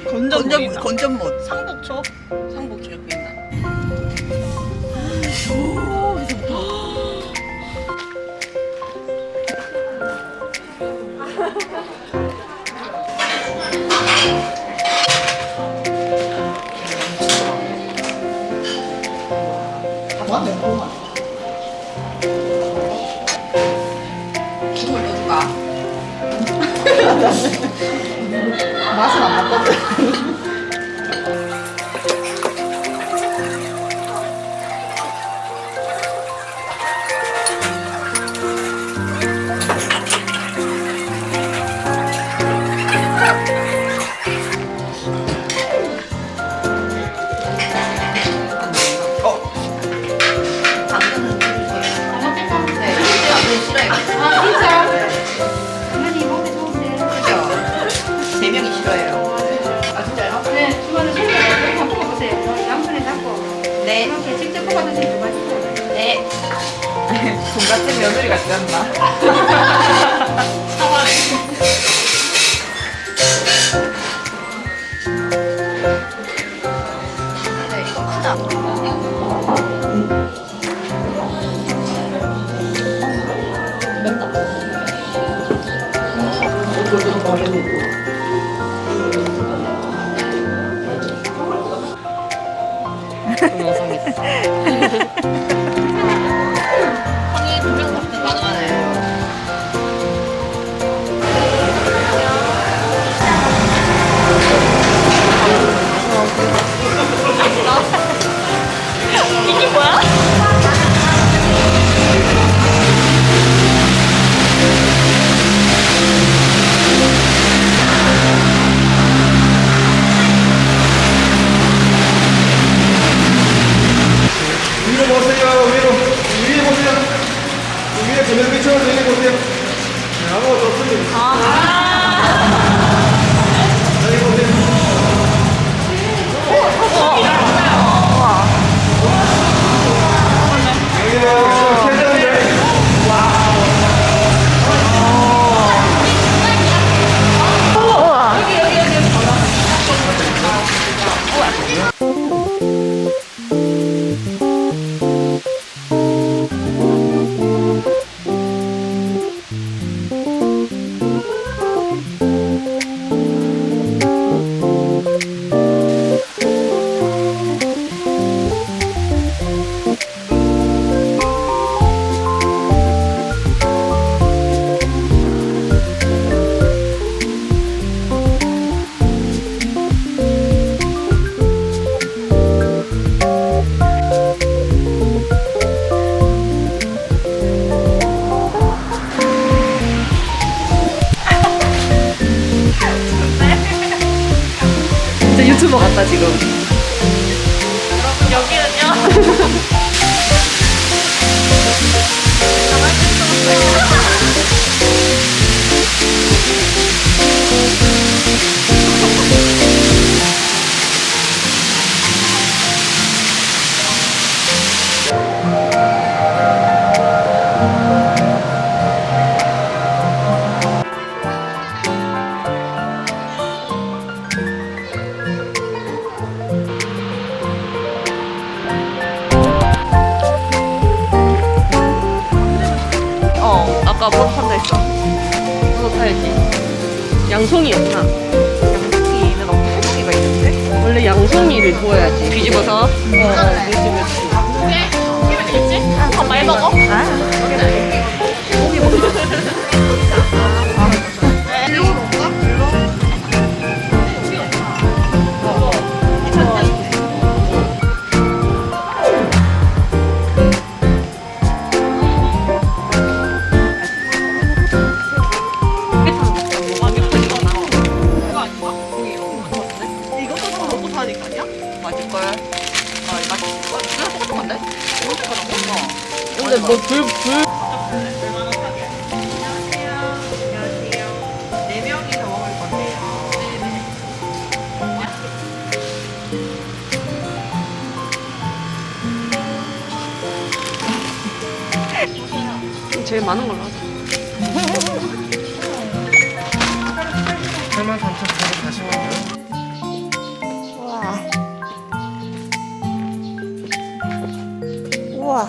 건전 건전 건전못. 상복초 상복초 옆에 세 명이 싫어해요. 아 진짜요? 네 주말에 이렇게 한번 볶아보세요 양손에 잡고 네. 이렇게 직접 볶아 드시면 맛있어요 네. 돈 같은 며느리 같지 않나? 네, 이거 크다. 형이 嘿嘿嘿嘿嘿 Hallelujah. 양송이였나? 양송이는 없고 소고기가 있는데? 원래 양송이를 구워야지. 뒤집어서? 어, 어, 뒤집어서. 더 많이 먹어? 이 맞을걸? 아, 맞을걸? 이거 똑같은 건데? 이거 똑같은 거? 어. 근데 뭐 불, 불. 네 명이서 먹을 건데요. 제일 많은 걸로 하자. 哇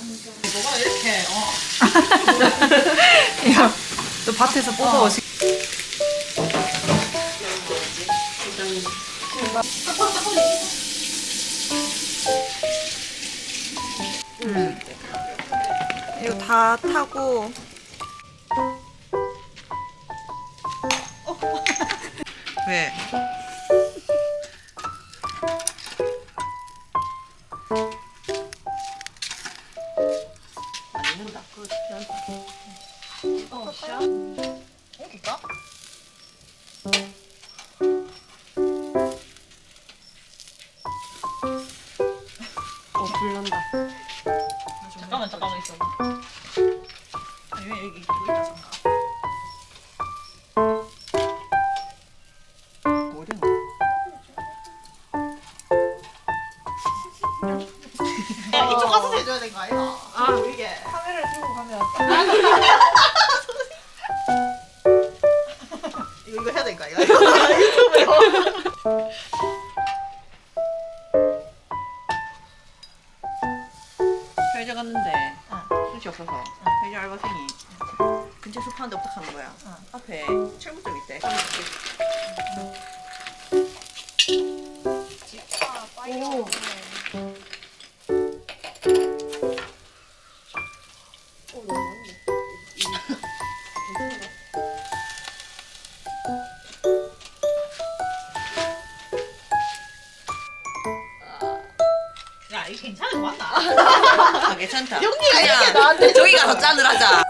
뭐가 이렇게 어. 야, 또 밭에서 뽑아 오시. 음. 이거 다 타고 왜? 불난다. 잠깐만 잠깐만 있어. 아니 왜 여기 있고 있다 잠깐. 야, 이쪽 가서 해줘야 되는 거 아니야? 아 이게 카메라를 들고 가면 야 이거 괜찮은 거 맞나? 아 괜찮다. 용기가 이렇게 나한테 저기 가서 짠을 하자.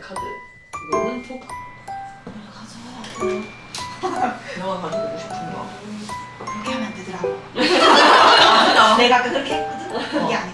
카드, 이거는 포크. 영화 가지고 싶은 거. 그렇게 하면 안 되더라고. 내가 아까 그렇게 했거든. 이게 아니더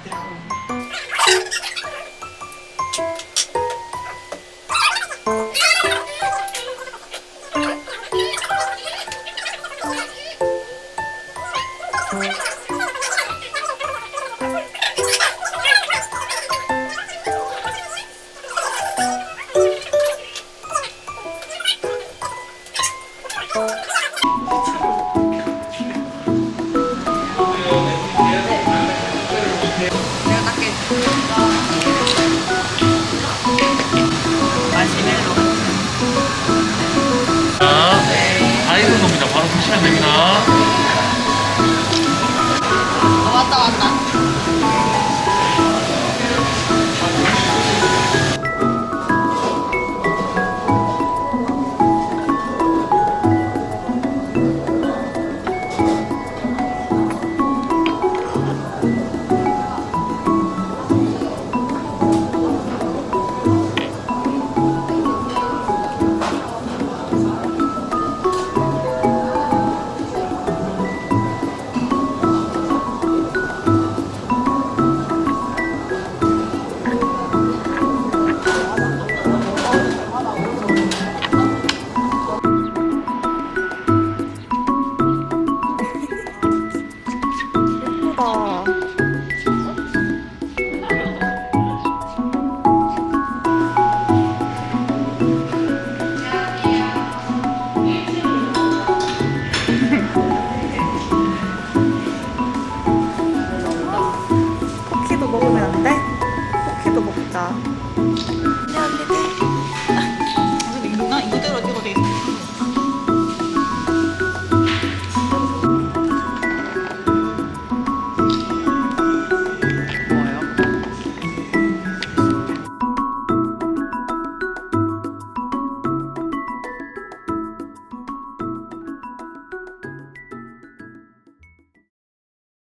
겁니다. 바로 드시면